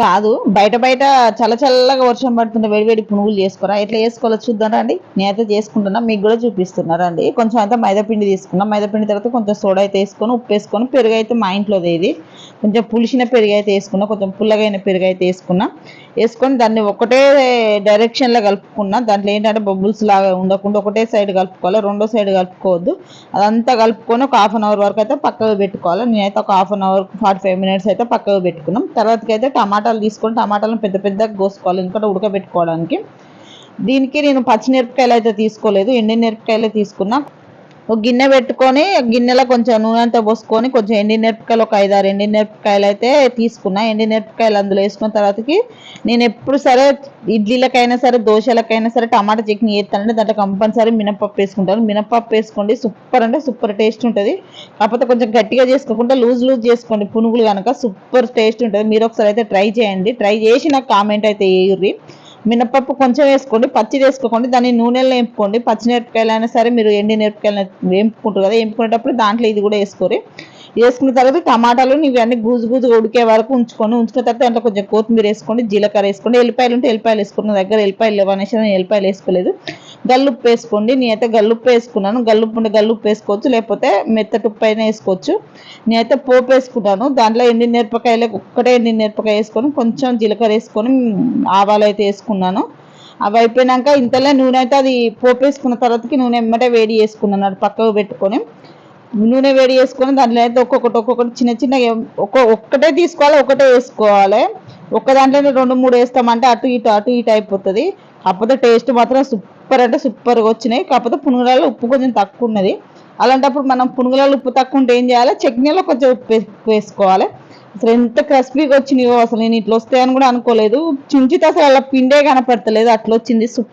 కాదు. బయట బయట చల్ల చల్లగా వర్షం పడుతుంటే వేడివేడి పునుగులు చేసుకోరా? ఎట్లా చేసుకోవాలో చూద్దాం రండి. నేనైతే చేసుకుంటున్నా. మీకు కూడా చూపిస్తున్నారండి కొంచెం అంతా మైదాపిండి తీసుకున్నా. మైదా పిండి తర్వాత కొంచెం సోడా అయితే వేసుకొని ఉప్పు వేసుకొని పెరుగు అయితే మా ఇంట్లోది ఇది. కొంచెం పులిసిన పెరుగు అయితే వేసుకున్నా. కొంచెం పుల్లగైన పెరుగు అయితే వేసుకున్నా. వేసుకొని దాన్ని ఒకటే డైరెక్షన్లో కలుపుకున్నా దాంట్లో ఏంటంటే బబుల్స్ లాగా ఉండకుండా ఒకటే సైడ్ కలుపుకోవాలి రెండో సైడ్ కలుపుకోవద్దు. అదంతా కలుపుకొని ఒక హాఫ్ అన్ అవర్ వరకు అయితే పక్కకు పెట్టుకోవాలి. నేనైతే ఒక half an hour forty five minutes అయితే పక్కకు పెట్టుకున్నాం. తర్వాతకైతే అయితే టమాటాలు తీసుకొని టమాటాలను పెద్ద పెద్దగా కోసుకోవాలి ఎందుకంటే ఉడకబెట్టుకోవడానికి. దీనికి నేను పచ్చిమిరపకాయలు అయితే తీసుకోలేదు. ఎండిమిరపకాయలే తీసుకున్నా. ఒక గిన్నె పెట్టుకొని గిన్నెలో కొంచెం నూనె అంతా పోసుకొని కొంచెం ఎండిన మిరపకాయలు ఒక ఐదారు ఎండిన మిరపకాయలు అయితే తీసుకున్నా. ఎండిన మిరపకాయలు అందులో వేసుకున్న తర్వాతకి నేను ఎప్పుడు సరే ఇడ్లీలకైనా సరే దోశలకైనా సరే టమాటా చట్నీ వేస్తానంటే దాంట్లో కంపల్సరీ మినపప్పు వేసుకుంటాను. మినపప్పు వేసుకోండి సూపర్ అంటే సూపర్ టేస్ట్ ఉంటుంది. కాకపోతే కొంచెం గట్టిగా చేసుకోకుండా లూజ్ లూజ్ చేసుకోండి. పునుగులు కనుక సూపర్ టేస్ట్ ఉంటుంది. మీరు ఒకసారి అయితే ట్రై చేయండి. ట్రై చేసి నాకు కామెంట్ అయితే వేయుర్రి మినపప్పు కొంచెం వేసుకోండి పచ్చి వేసుకోకండి దాన్ని నూనెలో వేపుకోండి. పచ్చిమిరపకాయలు అయినా సరే మీరు ఎండి మిరపకాయలు వేపుకుంటారు కదా వేపుకునేటప్పుడు దాంట్లో ఇది కూడా వేసుకోరు. వేసుకున్న తర్వాత టమాటాలు ఇవన్నీ గూజు గూజు ఉడికే వరకు ఉంచుకొని ఉంచుకున్న తర్వాత దాంట్లో కొంచెం కొత్తిమీర వేసుకోండి జీలకర్ర వేసుకోండి ఎల్లిపాయలు ఉంటే ఎల్లిపాయలు వేసుకున్న దగ్గర ఎల్లిపాయలు లేవనేసి నేను ఎల్లిపాయలు వేసుకోలేదు. గల్లుప్పు వేసుకోండి. నేనైతే గల్లుప్పు వేసుకున్నాను. గల్లుప్పు ఉంటే గల్లుప్పు వేసుకోవచ్చు లేకపోతే మెత్తటి అయినా వేసుకోవచ్చు. నేనైతే పోపు వేసుకున్నాను దాంట్లో ఎండిన మిరపకాయలు ఒక్కటే ఎండిన మిరపకాయ వేసుకొని కొంచెం జీలకర్ర వేసుకొని ఆవాలు అయితే వేసుకున్నాను. అవి అయిపోయినాక ఇంతలో నూనె అయితే అది పోపు వేసుకున్న తర్వాతకి నూనె ఎమ్మటే వేడి చేసుకున్నాను. అది పక్కకు పెట్టుకొని నూనె వేడి చేసుకొని దాంట్లో అయితే ఒక్కొక్కటి ఒక్కొక్కటి చిన్న చిన్న ఒక్క ఒక్కటే తీసుకోవాలి ఒకటే వేసుకోవాలి. ఒక్క దాంట్లోనే రెండు మూడు వేస్తామంటే అటు ఇటు అటు ఇటు అయిపోతుంది. కాకపోతే టేస్ట్ మాత్రం సూపర్ అంటే సూపర్గా వచ్చినాయి. కాకపోతే పునుగులలో ఉప్పు కొంచెం తక్కువ ఉన్నది. అలాంటప్పుడు మనం పునుగులలో ఉప్పు తక్కువ ఉంటే ఏం చేయాలి? చట్నీలో కొంచెం ఉప్పు వేసుకోవాలి. అసలు ఎంత క్రిస్పీగా వచ్చినాయో అసలు నేను ఇట్లా వస్తాయని కూడా అనుకోలేదు. చించితే అసలు అలా పిండే కనపడతలేదు. అట్లా వచ్చింది. సూపర్